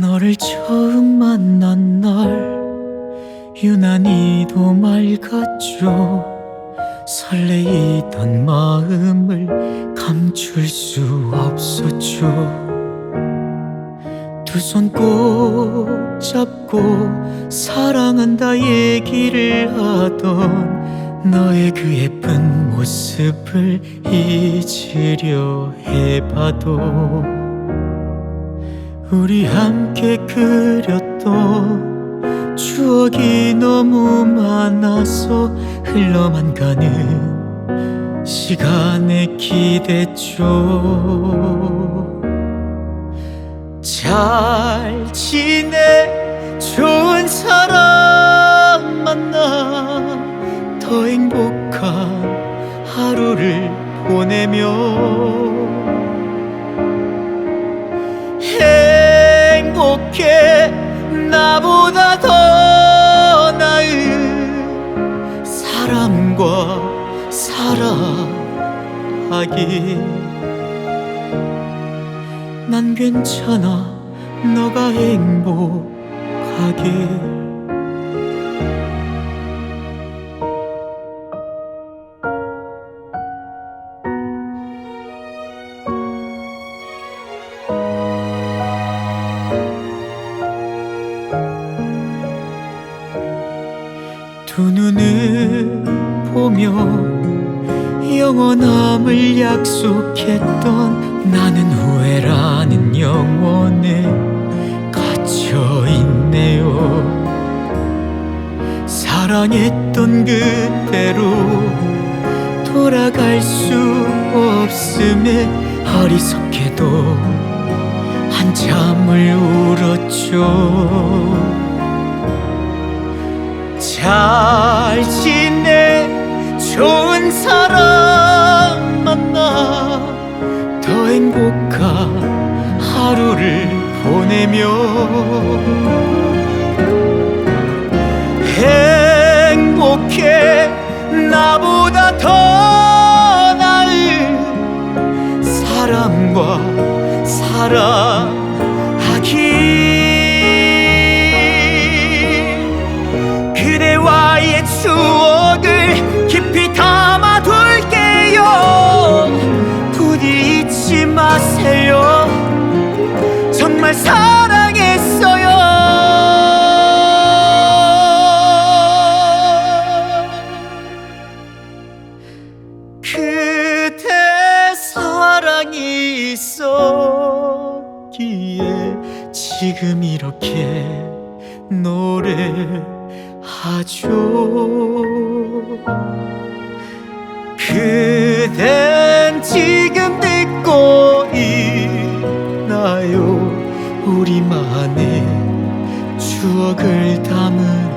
너를 처음 만난 날 유난히도 맑았죠. 설레이던 마음을 감출 수 없었죠. 두 손 꼭 잡고 사랑한다 얘기를 하던 너의 그 예쁜 모습을 잊으려 해봐도 우리 함께 그렸던 추억이 너무 많아서 흘러만 가는 시간에 기댔죠. 잘 지내 좋은 사람 만나. 더 행복한 하루를 보내며 행복해. 나보다 더 나은 사람과 살아가길 난 괜찮아. 너가 행복하게 두 눈을 보며 영원함을 약속했던 나는 후회라는 영혼에 갇혀 있네요. 사랑했던 그대로 돌아갈 수 없음에 어리석게도 한참을 울었죠. 잘 지내. 좋은 사람 만나. 더 행복한 하루를 보내며. 행복해. 나보다 더 나은 사람과 살아 사랑이 있었기에 지금 이렇게 노래하죠. 그댄 지금 듣고 있나요? 우리만의 추억을 담은